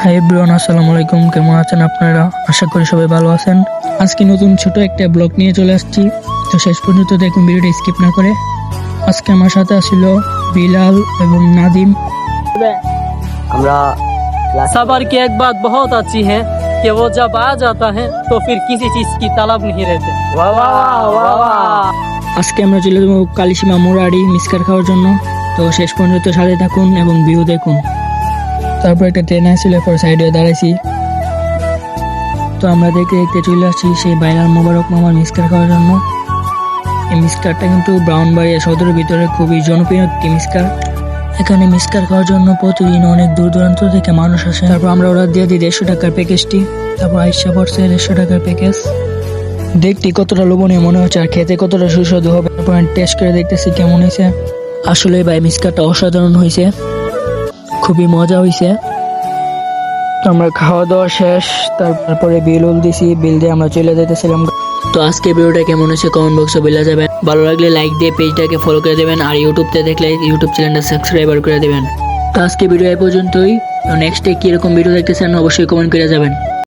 High ব্রন আসসালামু আলাইকুম কেমন আছেন আপনারা আশা করি সবাই ভালো আছেন আজকে নতুন ছোট একটা ব্লগ নিয়ে চলে আসছি তো শেষ পর্যন্ত দেখুন ভিডিওটা স্কিপ না করে আজকে আমার সাথে ছিল বিলাল এবং নাদিম আমরা सबर की एक बात बहुत अच्छी है कि वो जब आ जाता है तो फिर किसी चीज की तलब नहीं रहती वाह वाह वाह वाह আজকে আমরা চলে যাবো কালিসীমা মুরাড়ি মিসকার খাওয়ার জন্য তো শেষ পর্যন্ত সাথে থাকুন এবং ভিউ দেখুন তারপর একটা ট্রেন আসছিল পর সাইডে দাঁড়াইছি। তো আমরা দেখতে দেখতে চলে আসছি সেই বাইলাল মোবারক মামার মিসকার খাওয়ার জন্য। এই মিসকারটা কিন্তু ব্রাউন ব্রাউনবাড়িয়া সদরের ভিতরে খুবই জনপ্রিয় একটি মিসকার এখানে মিসকার খাওয়ার জন্য প্রতিদিন অনেক দূর দূরান্ত থেকে মানুষ আসে। তারপর আমরা অর্ডার দিয়ে দিই দেড়শো টাকার প্যাকেজটি তারপর আইসা পড়ছে দেড়শো টাকার প্যাকেজ দেখতে কতটা লোভনীয় মনে হচ্ছে আর খেতে কতটা সুস্বাদু হবে। তারপর টেস্ট করে দেখতেছি কেমন হয়েছে। আসলে ভাই মিসকারটা অসাধারণ হয়েছে। খুবই মজা হয়েছে আমরা খাওয়া দাওয়া শেষ তারপরে বিল উল দিছি বিল দিয়ে আমরা চলে যেতেছিলাম তো আজকে ভিডিওটা কেমন হয়েছে কমেন্ট বক্সে বলে যাবেন। ভালো লাগলে লাইক দিয়ে পেজটাকে ফলো করে দেবেন আর ইউটিউবতে দেখলে ইউটিউব চ্যানেলটা সাবস্ক্রাইবার করে দেবেন। তো আজকে ভিডিও এ পর্যন্তই। নেক্সট নেক্সটে কীরকম ভিডিও দেখতে চান অবশ্যই কমেন্ট করে যাবেন